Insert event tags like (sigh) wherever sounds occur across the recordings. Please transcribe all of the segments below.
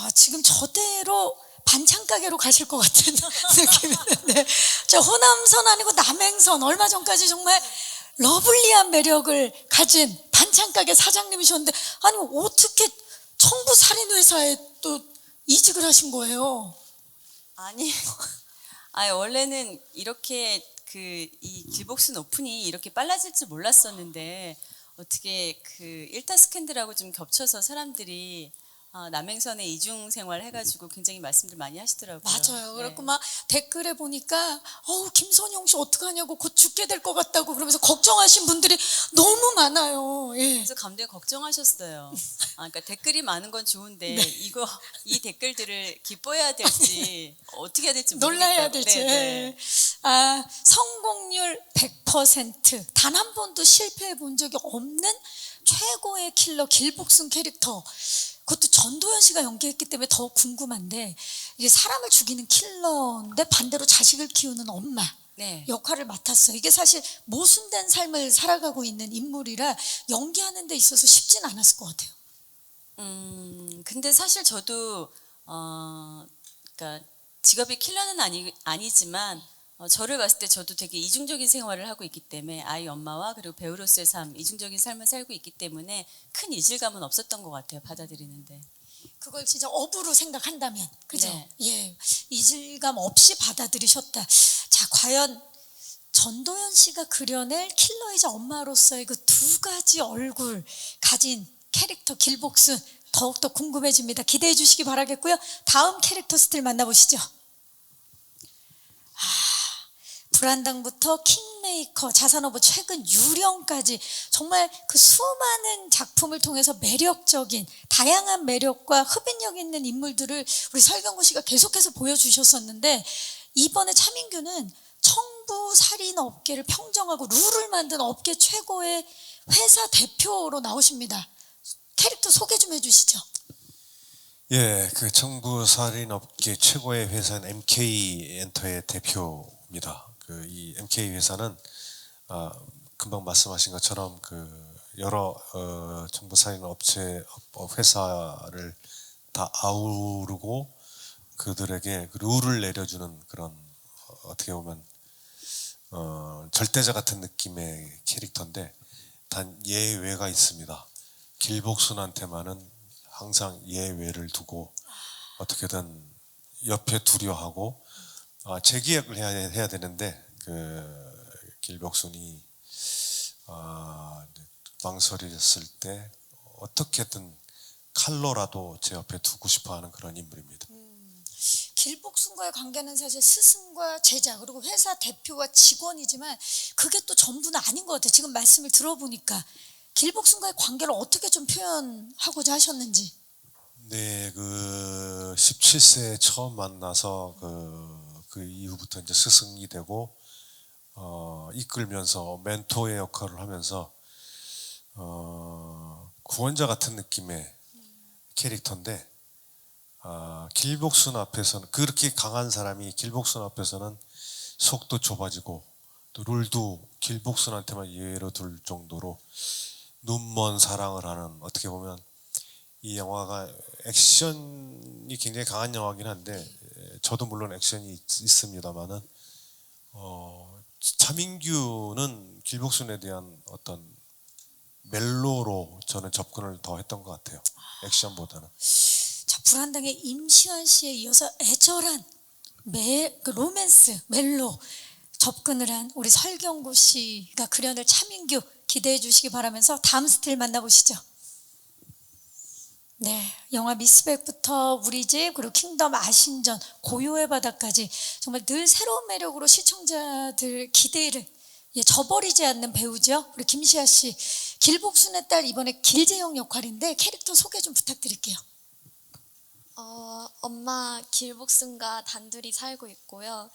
아, 지금 저대로 반찬 가게로 가실 것 같은 (laughs) 느낌이 드는데 저 호남선 아니고 남행선 얼마 전까지 정말 러블리한 매력을 가진 반찬 가게 사장님이셨는데 아니 어떻게 청부 살인 회사에 또 이직을 하신 거예요? 아니, (laughs) 아 원래는 이렇게 그 이 길복순 오픈이 이렇게 빨라질 줄 몰랐었는데 어떻게 그 일타 스캔들하고 좀 겹쳐서 사람들이 아, 남행선에 이중 생활 해가지고 굉장히 말씀들 많이 하시더라고요. 맞아요. 네. 그래갖고 막 댓글에 보니까 어우 김선영 씨 어떡하냐고 곧 죽게 될 것 같다고 그러면서 걱정하신 분들이 너무 많아요. 예. 그래서 감독이 걱정하셨어요. (laughs) 아, 그러니까 댓글이 많은 건 좋은데 네. 이거 이 댓글들을 기뻐해야 될지 (laughs) 어떻게 해야 될지 놀라야. 될지. 네, 네. 아, 성공률 100%단 한 번도 실패해 본 적이 없는 최고의 킬러 길복순 캐릭터. 그것도 전도연 씨가 연기했기 때문에 더 궁금한데 이게 사람을 죽이는 킬러인데 반대로 자식을 키우는 엄마. 네. 역할을 맡았어요. 이게 사실 모순된 삶을 살아가고 있는 인물이라 연기하는 데 있어서 쉽진 않았을 것 같아요. 음, 근데 사실 저도 어, 그러니까 직업이 킬러는 아니 아니지만 어, 저를 봤을 때 저도 되게 이중적인 생활을 하고 있기 때문에 아이 엄마와 그리고 배우로서의 삶, 이중적인 삶을 살고 있기 때문에 큰 이질감은 없었던 것 같아요. 받아들이는데. 그걸 진짜 업으로 생각한다면 그죠? 네. 예 이질감 없이 받아들이셨다. 자 과연 전도연 씨가 그려낼 킬러이자 엄마로서의 그 두 가지 얼굴 가진 캐릭터 길복순 더욱더 궁금해집니다. 기대해 주시기 바라겠고요. 다음 캐릭터 스틸 만나보시죠. 아, 불안당부터 킹메이커, 자산어부, 최근 유령까지 정말 그 수많은 작품을 통해서 매력적인 다양한 매력과 흡인력 있는 인물들을 우리 설경구 씨가 계속해서 보여주셨었는데 이번에 차민규는 청부 살인 업계를 평정하고 룰을 만든 업계 최고의 회사 대표로 나오십니다. 캐릭터 소개 좀 해주시죠. 예, 그 청부 살인 업계 최고의 회사는 MK 엔터의 대표입니다. 그 이 MK 회사는 아, 금방 말씀하신 것처럼 그 여러 어, 청부 살인 업체 업- 회사를 다 아우르고 그들에게 그 룰을 내려주는 그런 어, 어떻게 보면 어, 절대자 같은 느낌의 캐릭터인데 단 예외가 있습니다. 길복순한테만은 항상 예외를 두고 어떻게든 옆에 두려 하고 아, 재계약을 해야, 해야 되는데 그 길복순이 아, 망설여졌을 때 어떻게든 칼로라도 제 옆에 두고 싶어하는 그런 인물입니다. 길복순과의 관계는 사실 스승과 제자 그리고 회사 대표와 직원이지만 그게 또 전부는 아닌 것 같아요. 지금 말씀을 들어보니까 길복순과의 관계를 어떻게 좀 표현하고자 하셨는지. 네, 그 17세 처음 만나서 그, 그 이후부터 이제 스승이 되고 어, 이끌면서 멘토의 역할을 하면서 어, 구원자 같은 느낌의 캐릭터인데 아, 길복순 앞에서는 그렇게 강한 사람이 길복순 앞에서는 속도 좁아지고 또 룰도 길복순한테만 예외로 둘 정도로 눈먼 사랑을 하는 어떻게 보면 이 영화가 액션이 굉장히 강한 영화긴 한데 에, 저도 물론 액션이 있, 있습니다만은 어, 차민규는 길복순에 대한 어떤 멜로로 저는 접근을 더 했던 것 같아요. 액션보다는. 자 불안당의 임시완 씨에 이어서 애절한 매, 그 로맨스 멜로 접근을 한 우리 설경구 씨가 그려낼 차민규 기대해 주시기 바라면서 다음 스틸 만나보시죠. 네, 영화 미스백부터 우리 집 그리고 킹덤 아신전 고요의 바다까지 정말 늘 새로운 매력으로 시청자들 기대를 예, 저버리지 않는 배우죠. 우리 김시아 씨 길복순의 딸 이번에 길재영 역할인데 캐릭터 소개 좀 부탁드릴게요. 어, 엄마 길복순과 단둘이 살고 있고요.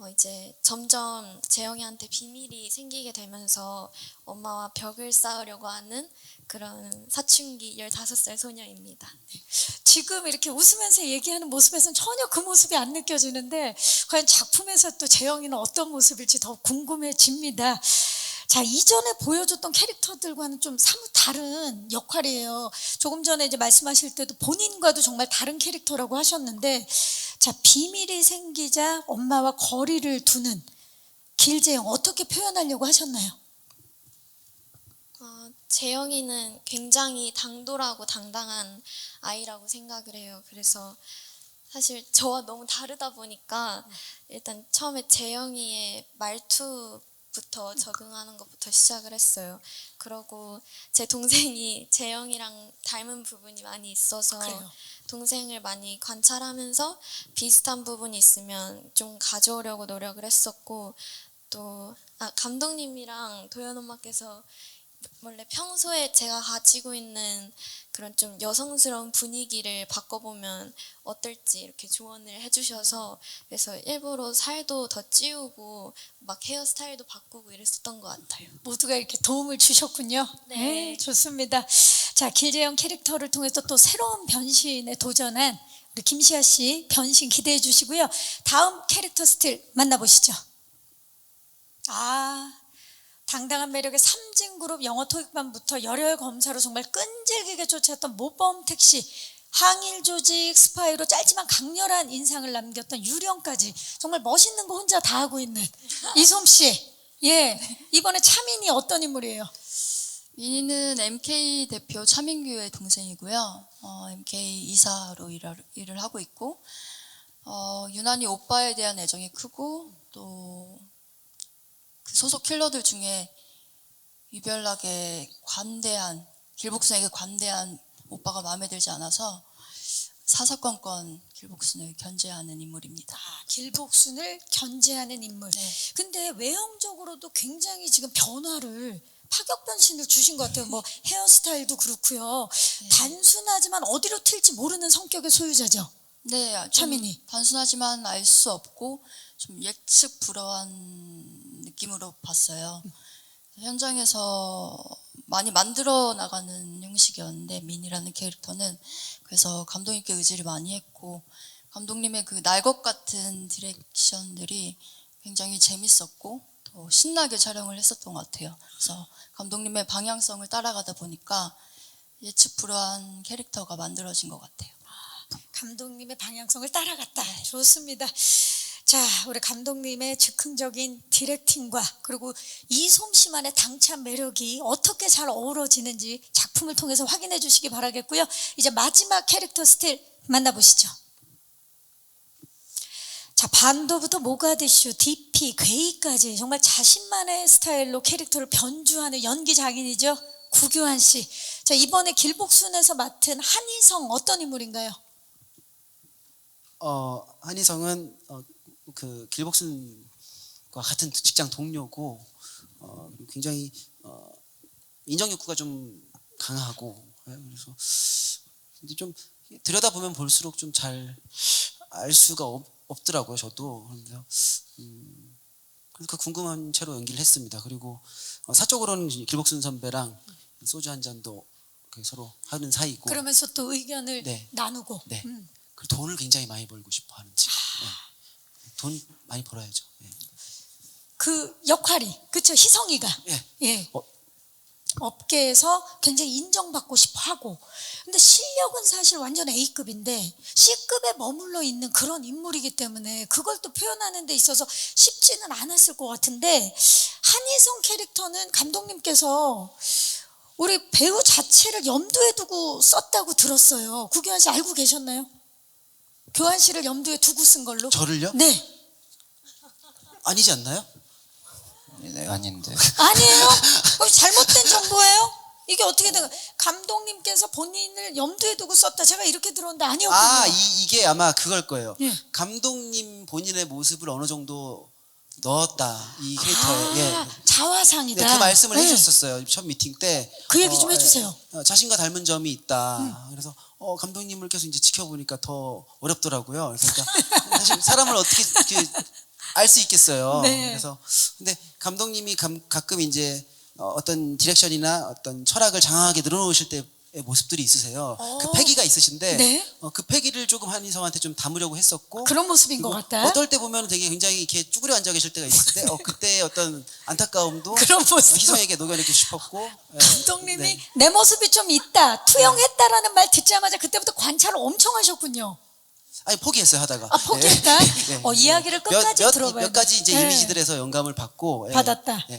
어, 이제 점점 재영이한테 비밀이 생기게 되면서 엄마와 벽을 쌓으려고 하는 그런 사춘기 15살 소녀입니다. 지금 이렇게 웃으면서 얘기하는 모습에서는 전혀 그 모습이 안 느껴지는데 과연 작품에서 또 재영이는 어떤 모습일지 더 궁금해집니다. 자, 이전에 보여줬던 캐릭터들과는 좀 사뭇 다른 역할이에요. 조금 전에 이제 말씀하실 때도 본인과도 정말 다른 캐릭터라고 하셨는데, 자, 비밀이 생기자 엄마와 거리를 두는 길재영 어떻게 표현하려고 하셨나요? 어, 재영이는 굉장히 당돌하고 당당한 아이라고 생각을 해요. 그래서 사실 저와 너무 다르다 보니까 일단 처음에 재영이의 말투 부터 적응하는 것부터 시작을 했어요. 그러고 제 동생이 (laughs) 재영이랑 닮은 부분이 많이 있어서 그래요. 동생을 많이 관찰하면서 비슷한 부분이 있으면 좀 가져오려고 노력을 했었고 또 아, 감독님이랑 도현 엄마께서 원래 평소에 제가 가지고 있는 그런 좀 여성스러운 분위기를 바꿔보면 어떨지 이렇게 조언을 해주셔서 그래서 일부러 살도 더 찌우고 막 헤어스타일도 바꾸고 이랬었던 것 같아요. 모두가 이렇게 도움을 주셨군요. 네. 좋습니다. 자, 길재영 캐릭터를 통해서 또 새로운 변신에 도전한 우리 김시아 씨 변신 기대해 주시고요. 다음 캐릭터 스틸 만나보시죠. 아, 당당한 매력의 삼진그룹 영어 토익반부터 열혈 검사로 정말 끈질기게 쫓았던 모범 택시 항일 조직 스파이로 짧지만 강렬한 인상을 남겼던 유령까지 정말 멋있는 거 혼자 다 하고 있는 이솜 씨. 예. 이번에 차민이 어떤 인물이에요? 민희는 MK 대표 차민규의 동생이고요. 어, MK 이사로 일을, 일을 하고 있고, 어, 유난히 오빠에 대한 애정이 크고, 또, 그 소속 킬러들 중에 유별나게 관대한, 길복순에게 관대한 오빠가 마음에 들지 않아서 사사건건 길복순을 견제하는 인물입니다. 아, 길복순을 견제하는 인물. 네. 근데 외형적으로도 굉장히 지금 변화를 파격 변신을 주신 것 같아요. 뭐 헤어스타일도 그렇고요. 네. 단순하지만 어디로 튈지 모르는 성격의 소유자죠. 네, 좀 차민이. 단순하지만 알 수 없고 좀 예측 불허한 느낌으로 봤어요. 현장에서 많이 만들어 나가는 형식이었는데 민이라는 캐릭터는 그래서 감독님께 의지를 많이 했고 감독님의 그 날것 같은 디렉션들이 굉장히 재밌었고 또 신나게 촬영을 했었던 것 같아요. 그래서 감독님의 방향성을 따라가다 보니까 예측 불허한 캐릭터가 만들어진 것 같아요. 감독님의 방향성을 따라갔다. 좋습니다. 자, 우리 감독님의 즉흥적인 디렉팅과 그리고 이 솜 씨만의 당찬 매력이 어떻게 잘 어우러지는지 작품을 통해서 확인해 주시기 바라겠고요. 이제 마지막 캐릭터 스틸 만나보시죠. 자, 반도부터 모가디슈, DP, 괴이까지 정말 자신만의 스타일로 캐릭터를 변주하는 연기 장인이죠. 구교환 씨. 자, 이번에 길복순에서 맡은 한희성 어떤 인물인가요? 어, 한희성은 어, 그 길복순과 같은 직장 동료고 어, 굉장히 어, 인정 욕구가 좀 강하고 예, 그래서 근데 좀 들여다 보면 볼수록 좀 잘 알 수가 없, 없더라고요 저도 그래서 음, 그래서 그 궁금한 채로 연기를 했습니다 그리고 어, 사적으로는 길복순 선배랑 소주 한 잔도 서로 하는 사이고 그러면서 또 의견을 네. 나누고. 네. 음. 돈을 굉장히 많이 벌고 싶어 하는지. 네. 돈 많이 벌어야죠. 예. 그 역할이 그쵸 희성이가 예. 예. 어. 업계에서 굉장히 인정받고 싶어 하고 근데 실력은 사실 완전 A급인데 C급에 머물러 있는 그런 인물이기 때문에 그걸 또 표현하는 데 있어서 쉽지는 않았을 것 같은데 한희성 캐릭터는 감독님께서 우리 배우 자체를 염두에 두고 썼다고 들었어요. 구교환 씨 알고 계셨나요? 교환 씨를 염두에 두고 쓴 걸로? 저를요? 네. 아니지 않나요? 네, 아닌데. 아니에요? (laughs) 그럼 잘못된 정보예요? 이게 어떻게 된 거예요? 감독님께서 본인을 염두에 두고 썼다. 제가 이렇게 들었는데 아니었거든요. 아, 이, 이게 아마 그걸 거예요. 예. 감독님 본인의 모습을 어느 정도 넣었다. 이 캐릭터에. 아, 예. 자화상이다. 네, 그 말씀을 네. 해주셨었어요. 첫 미팅 때. 그 얘기 좀 예, 해주세요. 음. 어, 자신과 닮은 점이 있다. 그래서 어, 감독님을 계속 이제 지켜보니까 더 어렵더라고요. 그러니까 사실 사람을 어떻게 알 수 있겠어요. 네. 그래서 근데 감독님이 감- 가끔 이제 어, 어떤 디렉션이나 어떤 철학을 장황하게 늘어놓으실 때 모습들이 있으세요. 어. 그 패기가 있으신데 네. 어, 그 패기를 조금 한희성한테 좀 담으려고 했었고 그런 모습인 것 같다. 어떨 때 보면 되게 굉장히 이렇게 쭈그려 앉아 계실 때가 있을 때 어, 그때 어떤 안타까움도 (laughs) 그런 모습. 희성에게 녹여내고 싶었고 예. 감독님이 네. 내 모습이 좀 있다, 투영했다라는 말 듣자마자 그때부터 관찰을 엄청 하셨군요. 아니 포기했어요 하다가 아, 포기했다? 네. (laughs) 어, 이야기를 끝까지 몇, 몇, 들어봐야 몇 가지 이제 돼. 이미지들에서 영감을 받고 예. 받았다. 예.